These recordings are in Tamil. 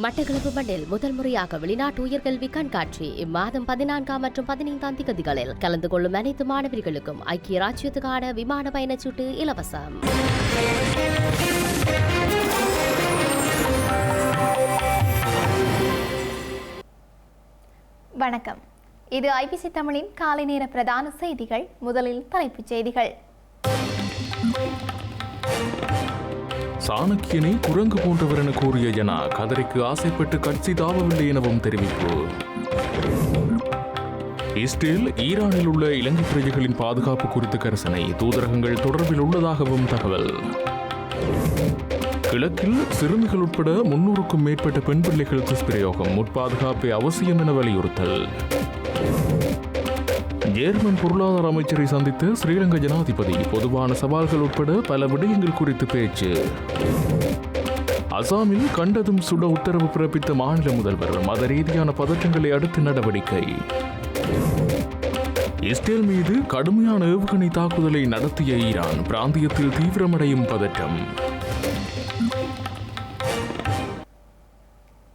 மட்டக்களப்பு மண்ணில் முதல் முறையாக வெளிநாட்டு உயர்கல்வி கண்காட்சி. இம்மாதம் பதினான்காம் மற்றும் பதினைந்தாம் திகதிகளில் கலந்து கொள்ளும் அனைத்து மாணவர்களுக்கும் ஐக்கிய ராஜ்யத்துக்கான விமான பயணச்சீட்டு இலவசம். வணக்கம். இது ஐபிசி தமிழின் காலை நேர பிரதான செய்திகள் முதலில் தலைப்புச் செய்திகள். சாணக்கியனை குரங்கு போன்றவர் என கூறிய என கதரிக்கு ஆசைப்பட்டு கட்சி தாவவில்லை எனவும் தெரிவிப்பு. இஸ்ரேல் ஈரானில் உள்ள இலங்கை பிரஜைகளின் பாதுகாப்பு குறித்த கரிசனை தூதரகங்கள் தொடர்பில் உள்ளதாகவும் தகவல். கிழக்கில் சிறுமிகள் உட்பட முன்னூறுக்கும் மேற்பட்ட பெண் பிள்ளைகள் துஷ்பிரயோகம் முற்பாதுகாப்பை அவசியம் என வலியுறுத்தல். ஜேர்மன் பொருளாதார அமைச்சரை சந்தித்த ஸ்ரீலங்கா ஜனாதிபதி பொதுவான சவால்கள் உட்பட பல விடயங்கள் குறித்து பேச்சு. அசாமில் கண்டதும் சுட உத்தரவு பிறப்பித்த மாநில முதல்வர் மத ரீதியான பதற்றங்களை அடுத்து நடவடிக்கை. இஸ்ரேல் மீது கடுமையான ஏவுகணை தாக்குதலை நடத்திய ஈரான் பிராந்தியத்தில் தீவிரமடையும் பதற்றம்.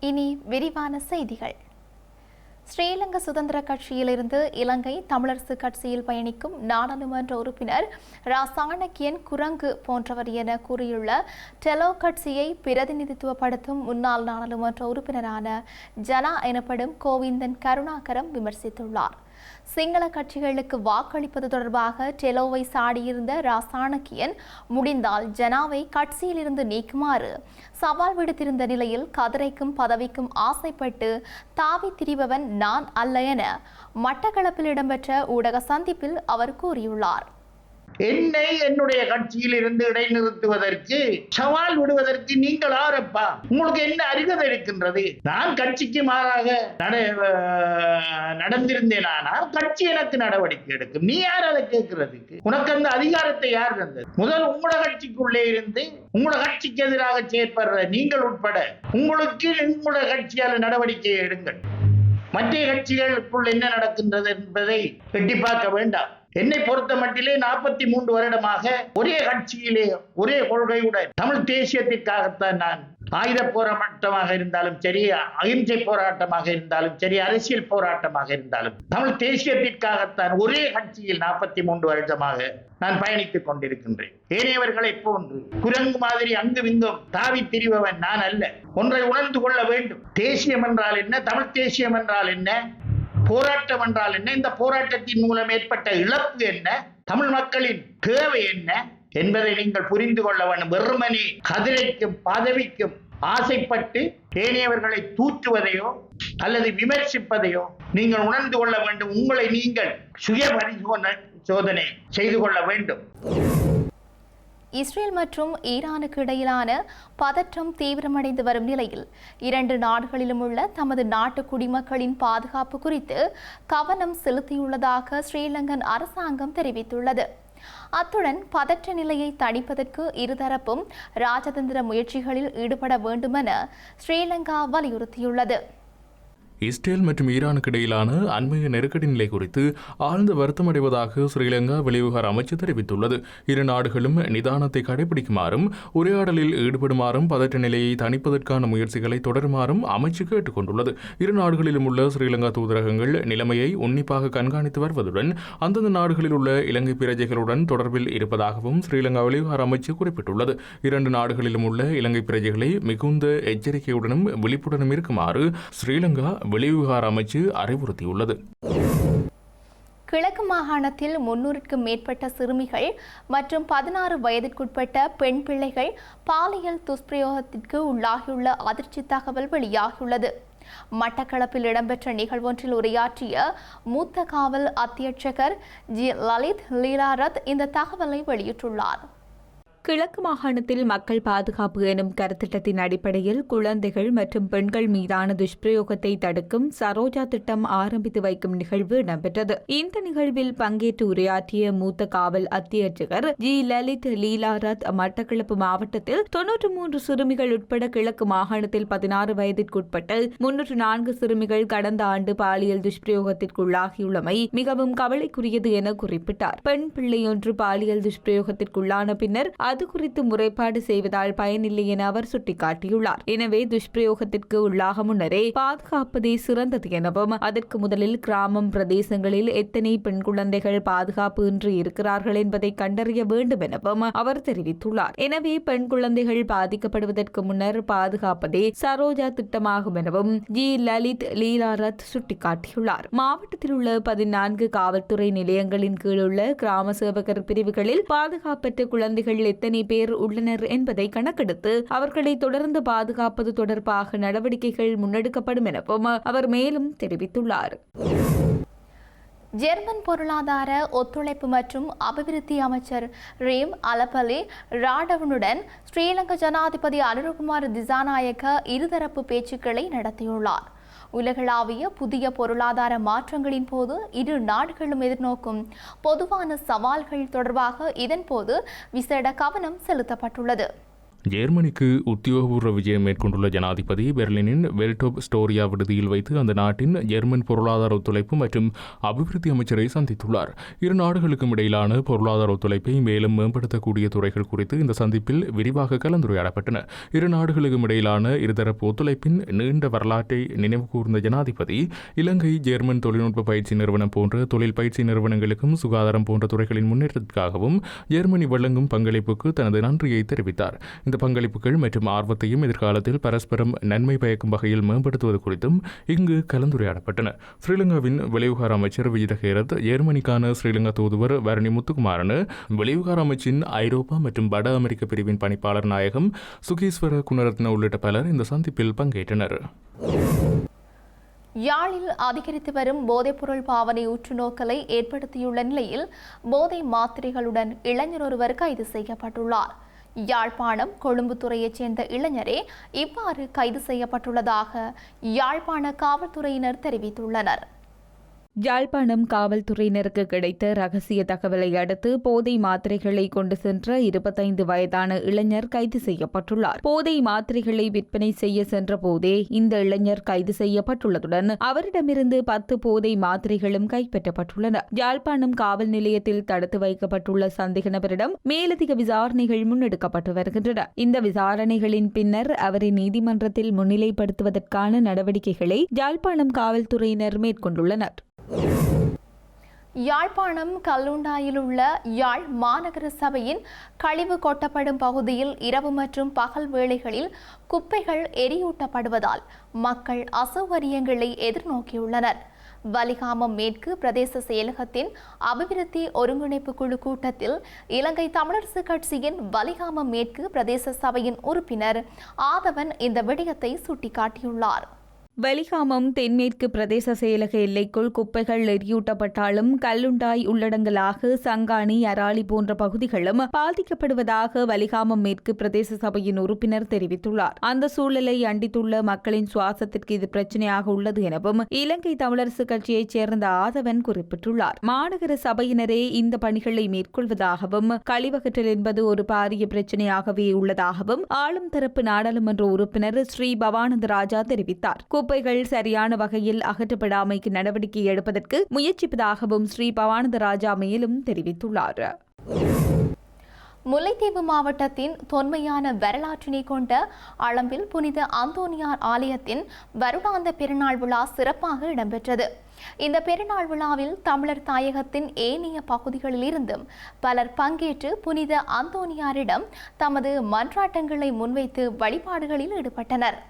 இனி விரிவான செய்திகள். ஸ்ரீலங்கா சுதந்திர கட்சியிலிருந்து இலங்கை தமிழரசு கட்சியில் பயணிக்கும் நாடாளுமன்ற உறுப்பினர் ராசாணக்கியன் குரங்கு போன்றவர் என கூறியுள்ள டெலோ கட்சியை பிரதிநிதித்துவப்படுத்தும் முன்னாள் நாடாளுமன்ற உறுப்பினரான ஜனா எனப்படும் கோவிந்தன் கருணாகரம் விமர்சித்துள்ளார். சிங்கள கட்சிகளுக்கு வாக்களிப்பது தொடர்பாக டெலோவை சாடியிருந்த ராசாணக்கியன் முடிந்தால் ஜனாவை கட்சியிலிருந்து நீக்குமாறு. சவால் விடுத்திருந்த நிலையில் கதிரைக்கும் பதவிக்கும் ஆசைப்பட்டு தாவி திரிபவன் நான் அல்ல என மட்டக்களப்பில் இடம்பெற்ற ஊடக சந்திப்பில் அவர் கூறியுள்ளார். என்னை என்னுடைய கட்சியில் இருந்து இடைநிறுத்துவதற்கு சவால் விடுவதற்கு நீங்கள் ஆரப்பா உங்களுக்கு என்ன அருகதை இருக்கின்றது? நான் கட்சிக்கு மாறாக நட நடந்திருந்தேனானால் கட்சி எனக்கு நடவடிக்கை எடுக்கும். நீ யார் அதை கேட்கறதுக்கு? உனக்கு அந்த அதிகாரத்தை யார் தந்தது? முதல் உங்களோட கட்சிக்குள்ளே இருந்து உங்களோட கட்சிக்கு எதிராக செயற்படுற நீங்கள் உட்பட உங்களுக்கு உங்களோட கட்சியால் நடவடிக்கை எடுங்கள். மற்ற கட்சிகளுக்குள் என்ன நடக்கின்றது என்பதை எட்டி பார்க்க வேண்டாம். என்னை பொறுத்த மட்டிலே நாற்பத்தி மூன்று வருடமாக ஒரே கட்சியிலே ஒரே கொள்கையுடன் தமிழ் தேசியத்திற்காகத்தான் நான் ஆயுத போராட்டமாக இருந்தாலும் சரி அகிம்சை போராட்டமாக இருந்தாலும் சரி அரசியல் போராட்டமாக இருந்தாலும் தமிழ் தேசியத்திற்காகத்தான் ஒரே கட்சியில் நாற்பத்தி மூன்று வருடமாக நான் பயணித்துக் கொண்டிருக்கின்றேன். ஏனையவர்களை போன்று குரங்கு மாதிரி அங்கும் இங்கும் தாவி திரிபவன் நான் அல்ல. ஒன்றை உணர்ந்து கொள்ள வேண்டும். தேசியம் என்றால் என்ன? தமிழ் தேசியம் என்றால் என்ன? போராட்டம் என்றால் என்ன? இந்த போராட்டத்தின் மூலம் ஏற்பட்ட இழப்பு என்ன? தமிழ் மக்களின் தேவை என்ன? என்பதை நீங்கள் புரிந்து கொள்ள வேண்டும். வெறுமனே கதிரைக்கும் பதவிக்கும் ஆசைப்பட்டு ஏனையவர்களை தூற்றுவதையோ அல்லது விமர்சிப்பதையோ நீங்கள் உணர்ந்து கொள்ள வேண்டும். உங்களை நீங்கள் சுய பரிசோதனை சோதனை செய்து கொள்ள வேண்டும். இஸ்ரேல் மற்றும் ஈரானுக்கு இடையிலான பதற்றம் தீவிரமடைந்து வரும் நிலையில் இரண்டு நாடுகளிலும் உள்ள தமது நாட்டு குடிமக்களின் பாதுகாப்பு குறித்து கவனம் செலுத்தியுள்ளதாக ஸ்ரீலங்கன் அரசாங்கம் தெரிவித்துள்ளது. அத்துடன் பதற்ற நிலையை தணிப்பதற்கு இருதரப்பும் ராஜதந்திர முயற்சிகளில் ஈடுபட வேண்டுமென ஸ்ரீலங்கா வலியுறுத்தியுள்ளது. இஸ்ரேல் மற்றும் ஈரானுக்கு இடையிலான அண்மைய நெருக்கடி நிலை குறித்து ஆழ்ந்த வருத்தமடைவதாக ஸ்ரீலங்கா வெளிவிவகார அமைச்சு தெரிவித்துள்ளது. இரு நாடுகளும் நிதானத்தை கடைபிடிக்குமாறும் உரையாடலில் ஈடுபடுமாறும் பதற்ற நிலையை தணிப்பதற்கான முயற்சிகளை தொடருமாறும் அமைச்சு கேட்டுக் கொண்டுள்ளது இரு நாடுகளிலும் உள்ள ஸ்ரீலங்கா தூதரகங்கள் நிலைமையை உன்னிப்பாக கண்காணித்து வருவதுடன் அந்தந்த நாடுகளில் உள்ள இலங்கை பிரஜைகளுடன் தொடர்பில் இருப்பதாகவும் ஸ்ரீலங்கா வெளிவிவகார அமைச்சு குறிப்பிட்டுள்ளது. இரண்டு நாடுகளிலும் உள்ள இலங்கை பிரஜைகளை மிகுந்த எச்சரிக்கையுடனும் விழிப்புடனும் இருக்குமாறு ஸ்ரீலங்கா வெளிவிவகார அமைச்சு அறிவுறுத்தியுள்ளது. கிழக்கு மாகாணத்தில் முன்னூறுக்கும் மேற்பட்ட சிறுமிகள் மற்றும் பதினாறு வயதிற்குட்பட்ட பெண் பிள்ளைகள் பாலியல் துஷ்பிரயோகத்திற்கு உள்ளாகியுள்ள அதிர்ச்சி தகவல் வெளியாகியுள்ளது. மட்டக்களப்பில் இடம்பெற்ற நிகழ்வொன்றில் உரையாற்றிய மூத்த காவல் அத்தியட்சகர் ஜி லலித் லீலாரத் இந்த தகவலை வெளியிட்டுள்ளார். கிழக்கு மாகாணத்தில் மக்கள் பாதுகாப்பு எனும் கருத்திட்டத்தின் அடிப்படையில் குழந்தைகள் மற்றும் பெண்கள் மீதான துஷ்பிரயோகத்தை தடுக்கும் சரோஜா திட்டம் ஆரம்பித்து வைக்கும் நிகழ்வு இடம்பெற்றது. இந்த நிகழ்வில் பங்கேற்று உரையாற்றிய மூத்த காவல் அத்தியட்சகர் ஜி. லலித் லீலாரத் மட்டக்களப்பு மாவட்டத்தில் தொன்னூற்று மூன்று சிறுமிகள் உட்பட கிழக்கு மாகாணத்தில் பதினாறு வயதிற்குட்பட்ட முன்னூற்று நான்கு சிறுமிகள் கடந்த ஆண்டு பாலியல் துஷ்பிரயோகத்திற்குள்ளாகியுள்ளமை மிகவும் கவலைக்குரியது என குறிப்பிட்டார். பெண் பிள்ளையொன்று பாலியல் துஷ்பிரயோகத்திற்குள்ளான பின்னர் அது குறித்து முறைப்பாடு செய்வதால் பயனில்லை என அவர் சுட்டிக்காட்டியுள்ளார். எனவே துஷ்பிரயோகத்திற்கு உள்ளாக முன்னரே பாதுகாப்பதே சிறந்தது எனவும் அதற்கு முதலில் கிராமம் பிரதேசங்களில் எத்தனை பெண் குழந்தைகள் பாதுகாப்பு இன்றி இருக்கிறார்கள் என்பதை கண்டறிய வேண்டும் எனவும் அவர் தெரிவித்துள்ளார். எனவே பெண் குழந்தைகள் பாதிக்கப்படுவதற்கு முன்னர் பாதுகாப்பதே சரோஜா திட்டமாகும் எனவும் ஜி. லலித் லீலாரத் சுட்டிக்காட்டியுள்ளார். மாவட்டத்தில் உள்ள பதினான்கு காவல்துறை நிலையங்களின் கீழ் உள்ள கிராம சேவகர் பிரிவுகளில் பாதுகாப்பற்ற குழந்தைகள் எத்தனை பேர் உள்ளனர் என்பதை கணக்கெடுத்து அவர்களை தொடர்ந்து பாதுகாப்பது தொடர்பாக நடவடிக்கைகள் முன்னெடுக்கப்படும் எனவும் அவர் மேலும் தெரிவித்துள்ளார். ஜெர்மன் பொருளாதார ஒத்துழைப்பு மற்றும் அபிவிருத்தி அமைச்சர் ரீம் அலபலி ராடவனுடன் ஸ்ரீலங்கா ஜனாதிபதி அனுரகுமார் திசாநாயக்க இருதரப்பு பேச்சுக்களை நடத்தியுள்ளார். உலகளாவிய புதிய பொருளாதார மாற்றங்களின் போது இரு நாடுகளும் எதிர்நோக்கும் பொதுவான சவால்கள் தொடர்பாக இதன்போது விசேட கவனம் செலுத்தப்பட்டுள்ளது. ஜெர்மனிக்கு உத்தியோகபூர்வ விஜயம் மேற்கொண்டுள்ள ஜனாதிபதி பெர்லினின் வெல்டோப் ஸ்டோரியா விடுதியில் வைத்து அந்த நாட்டின் ஜெர்மன் பொருளாதார ஒத்துழைப்பு மற்றும் அபிவிருத்தி அமைச்சரை சந்தித்துள்ளார். இரு நாடுகளுக்கும் இடையிலான பொருளாதார ஒத்துழைப்பை மேலும் மேம்படுத்தக்கூடிய துறைகள் குறித்து இந்த சந்திப்பில் விரிவாக கலந்துரையாடப்பட்டன. இரு நாடுகளுக்கும் இடையிலான இருதரப்பு ஒத்துழைப்பின் நீண்ட வரலாற்றை நினைவு கூர்ந்த ஜனாதிபதி இலங்கை ஜெர்மன் தொழில்நுட்ப பயிற்சி நிறுவனம் போன்ற தொழில் பயிற்சி நிறுவனங்களுக்கும் சுகாதாரம் போன்ற துறைகளின் முன்னேற்றத்திற்காகவும் ஜெர்மனி வழங்கும் பங்களிப்புக்கு தனது நன்றியை தெரிவித்தார். இந்த பங்களிப்புகள் மற்றும் ஆர்வத்தையும் எதிர்காலத்தில் பரஸ்பரம் நன்மை பயக்கும் வகையில் மேம்படுத்துவது குறித்தும் இங்கு கலந்துரையாடப்பட்டன. ஸ்ரீலங்காவின் வெளிவிவகார அமைச்சர் விஜித ஹேரத் ஜெர்மனிக்கான ஸ்ரீலங்கா தூதுவர் வரணி முத்துக்குமாரன் வெளிவிவகார அமைச்சின் ஐரோப்பா மற்றும் வட அமெரிக்க பிரிவின் பணிப்பாளர் நாயகம் சுகீஸ்வர குணரத்ன உள்ளிட்ட பலர் இந்த சந்திப்பில் பங்கேற்றனர். யாழில் அதிகரித்து வரும் போதைப்பொருள் பாவனை உற்றுநோக்கலை ஏற்படுத்தியுள்ள நிலையில் போதை மாத்திரைகளுடன் இளைஞர் ஒருவர் கைது செய்யப்பட்டுள்ளார். யாழ்ப்பாணம் கொழும்புத்துறையைச் சேர்ந்த இளைஞரே இவ்வாறு கைது செய்யப்பட்டுள்ளதாக யாழ்ப்பாண காவல்துறையினர் தெரிவித்துள்ளனர். யாழ்ப்பாணம் காவல்துறையினருக்கு கிடைத்த ரகசிய தகவலை அடுத்து போதை மாத்திரைகளை கொண்டு சென்ற இருபத்தைந்து வயதான இளைஞர் கைது செய்யப்பட்டுள்ளார். போதை மாத்திரைகளை விற்பனை செய்ய சென்ற போதே இந்த இளைஞர் கைது செய்யப்பட்டுள்ளதுடன் அவரிடமிருந்து பத்து போதை மாத்திரைகளும் கைப்பற்றப்பட்டுள்ளன யாழ்ப்பாணம் காவல் நிலையத்தில் தடுத்து வைக்கப்பட்டுள்ள சந்தேக நபரிடம் மேலதிக விசாரணைகள் முன்னெடுக்கப்பட்டு வருகின்றன. இந்த விசாரணைகளின் பின்னர் அவரை நீதிமன்றத்தில் முன்னிலைப்படுத்துவதற்கான நடவடிக்கைகளை யாழ்ப்பாணம் காவல்துறையினர் மேற்கொண்டுள்ளனர். யாழ்ப்பாணம் கல்லுண்டாயில் உள்ள யாழ் மாநகர சபையின் கழிவு கொட்டப்படும் பகுதியில் இரவு மற்றும் பகல் வேளைகளில் குப்பைகள் எரியூட்டப்படுவதால் மக்கள் அசௌகரியங்களை எதிர்நோக்கியுள்ளனர். வலிகாமம் மேற்கு பிரதேச செயலகத்தின் அபிவிருத்தி ஒருங்கிணைப்பு குழு கூட்டத்தில் இலங்கை தமிழரசு கட்சியின் வலிகாமம் மேற்கு பிரதேச சபையின் உறுப்பினர் ஆதவன் இந்த விடயத்தை சுட்டிக்காட்டியுள்ளார். வலிகாமம் தென்மேற்கு பிரதேச செயலக எல்லைக்குள் குப்பைகள் எரியூட்டப்பட்டாலும் கல்லுண்டாய் உள்ளடங்கலாக சங்காணி அராளி போன்ற பகுதிகளும் பாதிக்கப்படுவதாக வலிகாமம் மேற்கு பிரதேச சபையின் உறுப்பினர் தெரிவித்துள்ளார். அந்த சூழலை அண்டித்துள்ள மக்களின் சுவாசத்திற்கு இது பிரச்சனையாக உள்ளது எனவும் இலங்கை தமிழரசு கட்சியைச் சேர்ந்த ஆதவன் குறிப்பிட்டுள்ளார். மாநகர சபையினரே இந்த பணிகளை மேற்கொள்வதாகவும் கழிவகற்றல் என்பது ஒரு பாரிய பிரச்சனையாகவே உள்ளதாகவும் ஆளும் தரப்பு நாடாளுமன்ற உறுப்பினர் ஸ்ரீ பவானந்த ராஜா தெரிவித்தார். குப்பைகள் சரியான வகையில் அகற்றப்படாமைக்கு நடவடிக்கை எடுப்பதற்கு முயற்சிப்பதாகவும் ஸ்ரீ பவானந்த ராஜா மேலும் தெரிவித்துள்ளார். முல்லைத்தீவு மாவட்டத்தின் தொன்மையான வரலாற்றினை கொண்ட அளம்பில் புனித அந்தோனியார் ஆலயத்தின் வருடாந்த பெருநாள் விழா சிறப்பாக இடம்பெற்றது. இந்த பெருநாள் விழாவில் தமிழர் தாயகத்தின் ஏனைய பகுதிகளில் இருந்தும் பலர் பங்கேற்று புனித அந்தோனியாரிடம் தமது மன்றாட்டங்களை முன்வைத்து வழிபாடுகளில் ஈடுபட்டனர்.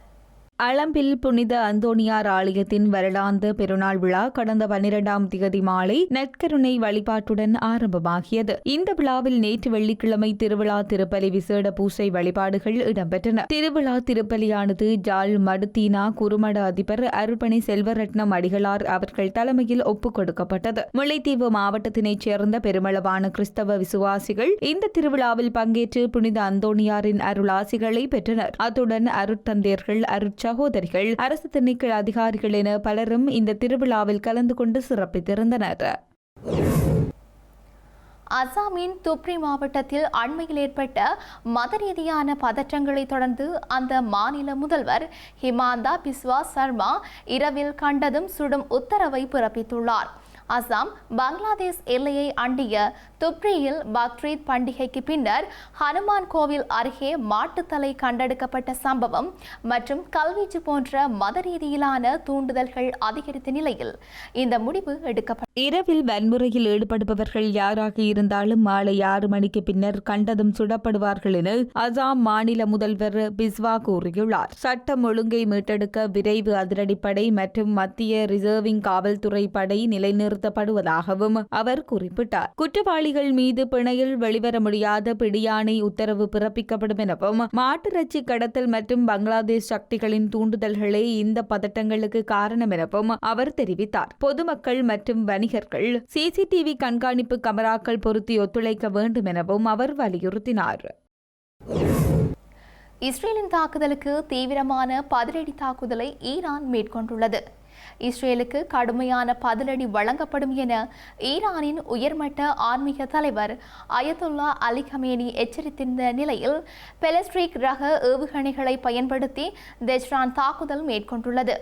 அளம்பில் புனித அந்தோனியார் ஆலயத்தின் வருடாந்த பெருநாள் விழா கடந்த பன்னிரெண்டாம் திகதி மாலை நற்கருணை வழிபாட்டுடன் ஆரம்பமாகியது. இந்த விழாவில் நேற்று வெள்ளிக்கிழமை திருவிழா திருப்பலி விசேட பூசை வழிபாடுகள் இடம்பெற்றன. திருவிழா திருப்பலியானது ஜால் மடுத்தீனா குறுமட அதிபர் அருள்பணி செல்வரட்னம் அடிகளார் அவர்கள் தலைமையில் ஒப்புக் கொடுக்கப்பட்டது. முல்லைத்தீவு மாவட்டத்தினைச் சேர்ந்த பெருமளவான கிறிஸ்தவ விசுவாசிகள் இந்த திருவிழாவில் பங்கேற்று புனித அந்தோனியாரின் அருளாசிகளை பெற்றனர். அத்துடன் அருட்தந்தையர்கள் அருட்சா சகோதரிகள் அரசு திணைக்கள் அதிகாரிகள் என பலரும் இந்த திருவிழாவில் கலந்து கொண்டு சிறப்பித்திருந்தனர். அசாமின் துப்ரி மாவட்டத்தில் அண்மையில் ஏற்பட்ட மத ரீதியான பதற்றங்களை தொடர்ந்து அந்த மாநில முதல்வர் ஹிமாந்தா பிஸ்வா சர்மா இரவில் கண்டதும் சுடும் உத்தரவை பிறப்பித்துள்ளார். அசாம் பங்களாதேஷ் எல்லையை அண்டிய துப்ரியில் பக்ரீத் பண்டிகைக்கு பின்னர் ஹனுமான் கோவில் அருகே மாட்டுத்தலை கண்டெடுக்கப்பட்ட சம்பவம் மற்றும் கல்வீச்சு போன்ற மத ரீதியிலான தூண்டுதல்கள் அதிகரித்த நிலையில் இந்த முடிவு எடுக்கப்பட்டது இரவில் வன்முறையில் ஈடுபடுபவர்கள் யாராக இருந்தாலும் மாலை ஆறு மணிக்கு பின்னர் கண்டதும் சுடப்படுவார்கள் என அசாம் மாநில முதல்வர் பிஸ்வா கூறியுள்ளார். சட்டம் ஒழுங்கை மீட்டெடுக்க விரைவு அதிரடிப்படை மற்றும் மத்திய ரிசர்விங் காவல்துறை படை நிலைநிறுத்தப்படுவதாகவும் அவர் குறிப்பிட்டார். குற்றவாளிகள் மீது பிணையில் வெளிவர முடியாத பிடியாணை உத்தரவு பிறப்பிக்கப்படும் எனவும் மாட்டிறைச்சி கடத்தல் மற்றும் பங்களாதேஷ் சக்திகளின் தூண்டுதல்களே இந்த பதட்டங்களுக்கு காரணம் எனவும் அவர் தெரிவித்தார். பொதுமக்கள் மற்றும் வணிகர்கள் சிசிடிவி கண்காணிப்பு கமராக்கள் பொருத்தி ஒத்துழைக்க வேண்டும் எனவும் அவர் வலியுறுத்தினார். இஸ்ரேலின் தாக்குதலுக்கு தீவிரமான பதிலடி தாக்குதலை ஈரான் மேற்கொண்டுள்ளது. இஸ்ரேலுக்கு கடுமையான பதிலடி வழங்கப்படும் என ஈரானின் உயர்மட்ட ஆன்மீக தலைவர் அயதுல்லா அலி கமேனி எச்சரித்திருந்த நிலையில் பெலஸ்ட்ரிக் ரக ஏவுகணைகளை பயன்படுத்தி தெஜ்ரான் தாக்குதல் மேற்கொண்டுள்ளது.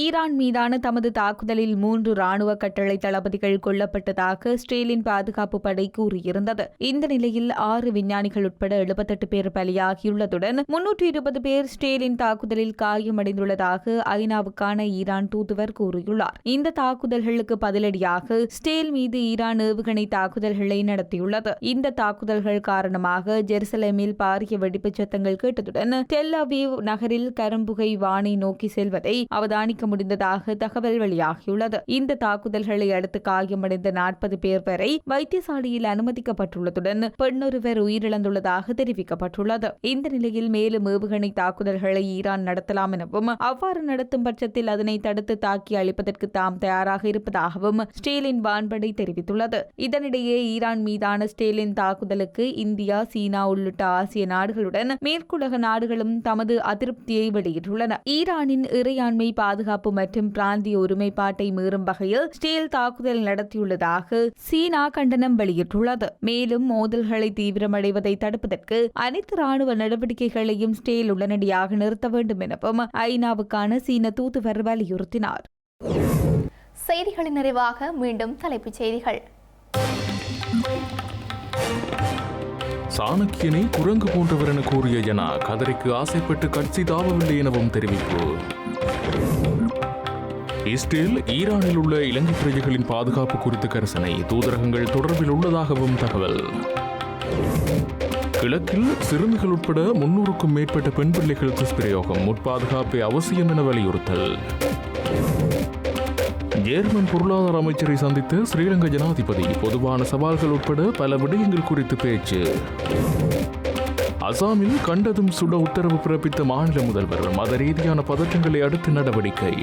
ஈரான் மீதான தமது தாக்குதலில் மூன்று ராணுவ கட்டளை தளபதிகள் கொல்லப்பட்டதாக ஸ்ரேலின் பாதுகாப்பு படை கூறியிருந்தது. இந்த நிலையில் ஆறு விஞ்ஞானிகள் உட்பட எழுபத்தெட்டு பேர் பலியாகியுள்ளதுடன் முன்னூற்றி இருபது பேர் ஸ்ரேலின் தாக்குதலில் காயமடைந்துள்ளதாக ஐநாவுக்கான ஈரான் தூதுவர் கூறியுள்ளார். இந்த தாக்குதல்களுக்கு பதிலடியாக ஸ்டேல் மீது ஈரான் ஏவுகணை தாக்குதல்களை நடத்தியுள்ளது. இந்த தாக்குதல்கள் காரணமாக ஜெருசலேமில் பாரிய வெடிப்புச் சத்தங்கள் கேட்டதுடன் டெல் அவீவ் நகரில் கரும்புகை வானை நோக்கி செல்வதை அவதானிக்க முடிந்ததாக தகவல் வெளியாகியுள்ளது. இந்த தாக்குதல்களை அடுத்து காயமடைந்த நாற்பது பேர் வரை வைத்தியசாலையில் அனுமதிக்கப்பட்டுள்ளதுடன் பெண்ணொருவர் உயிரிழந்துள்ளதாக தெரிவிக்கப்பட்டுள்ளது. இந்த நிலையில் மேலும் ஏவுகணை தாக்குதல்களை ஈரான் நடத்தலாம் எனவும் அவ்வாறு நடத்தும் பட்சத்தில் அதனை தடுத்து தாக்கி அளிப்பதற்கு தாம் தயாராக இருப்பதாகவும் ஸ்டேலின் வான்படை தெரிவித்துள்ளது. இதனிடையே ஈரான் மீதான ஸ்டேலின் தாக்குதலுக்கு இந்தியா சீனா உள்ளிட்ட ஆசிய நாடுகளுடன் மேற்குலக நாடுகளும் தமது அதிருப்தியை வெளியிட்டுள்ளன. ஈரானின் இறையாண்மை பாதுகாப்பு மற்றும் பிராந்திய ஒருமைப்பாட்டை மீறும் வகையில் ஸ்டேல் தாக்குதல் நடத்தியுள்ளதாக சீனா கண்டனம் வெளியிட்டுள்ளது. மேலும் மோதல்களை தீவிரமடைவதை தடுப்பதற்கு அனைத்து ராணுவ நடவடிக்கைகளையும் ஸ்டேல் உடனடியாக நிறுத்த வேண்டும் எனவும் ஐநாவுக்கான சீன தூதுவர் வலியுறுத்தினார். செய்திகளின் நிறைவாக மீண்டும் தலைப்புச் செய்திகள். சாணக்கியனை குரங்கு போன்றவர் என கூறிய ஜனா கதறிக்கு ஆசைப்பட்டு கட்சி தாவவில்லை எனவும் தெரிவிப்பு. இஸ்ரேல் ஈரானில் உள்ள இலங்கை பிரஜைகளின் பாதுகாப்பு குறித்த கரிசனை தூதரகங்கள் தொடர்பில் உள்ளதாகவும் தகவல். கிழக்கில் சிறுமிகள் உட்பட முன்னூறுக்கும் மேற்பட்ட பெண் பிள்ளைகள் துஷ்பிரயோகம் முற்பாதுகாப்பை அவசியம் என வலியுறுத்தல். ஜேர்மன் பொருளாதார அமைச்சரை சந்தித்த ஸ்ரீலங்கா ஜனாதிபதி பொதுவான சவால்கள் உட்பட பல விடயங்கள் குறித்து பேச்சு. அசாமில் கண்டதும் சுட உத்தரவு பிறப்பித்த மாநில முதல்வர் மத ரீதியான பதற்றங்களை அடுத்து நடவடிக்கை.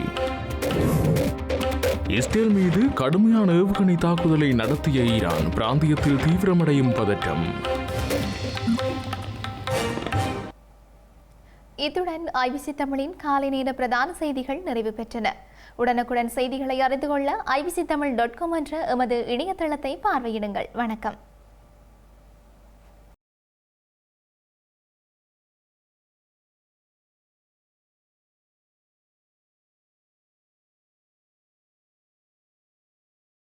இஸ்ரேல் மீது கடுமையான ஏவுகணை தாக்குதலை நடத்திய ஈரான் பிராந்தியத்தில் தீவிரமடையும் பதற்றம். இத்துடன் ஐபிசி தமிழின் காலை நேர பிரதான செய்திகள் நிறைவு பெற்றன. உடனுக்குடன் செய்திகளை அறிந்து கொள்ள ஐபிசி தமிழ் டாட் காம் என்ற எமது இணையதளத்தை பார்வையிடுங்கள். வணக்கம்.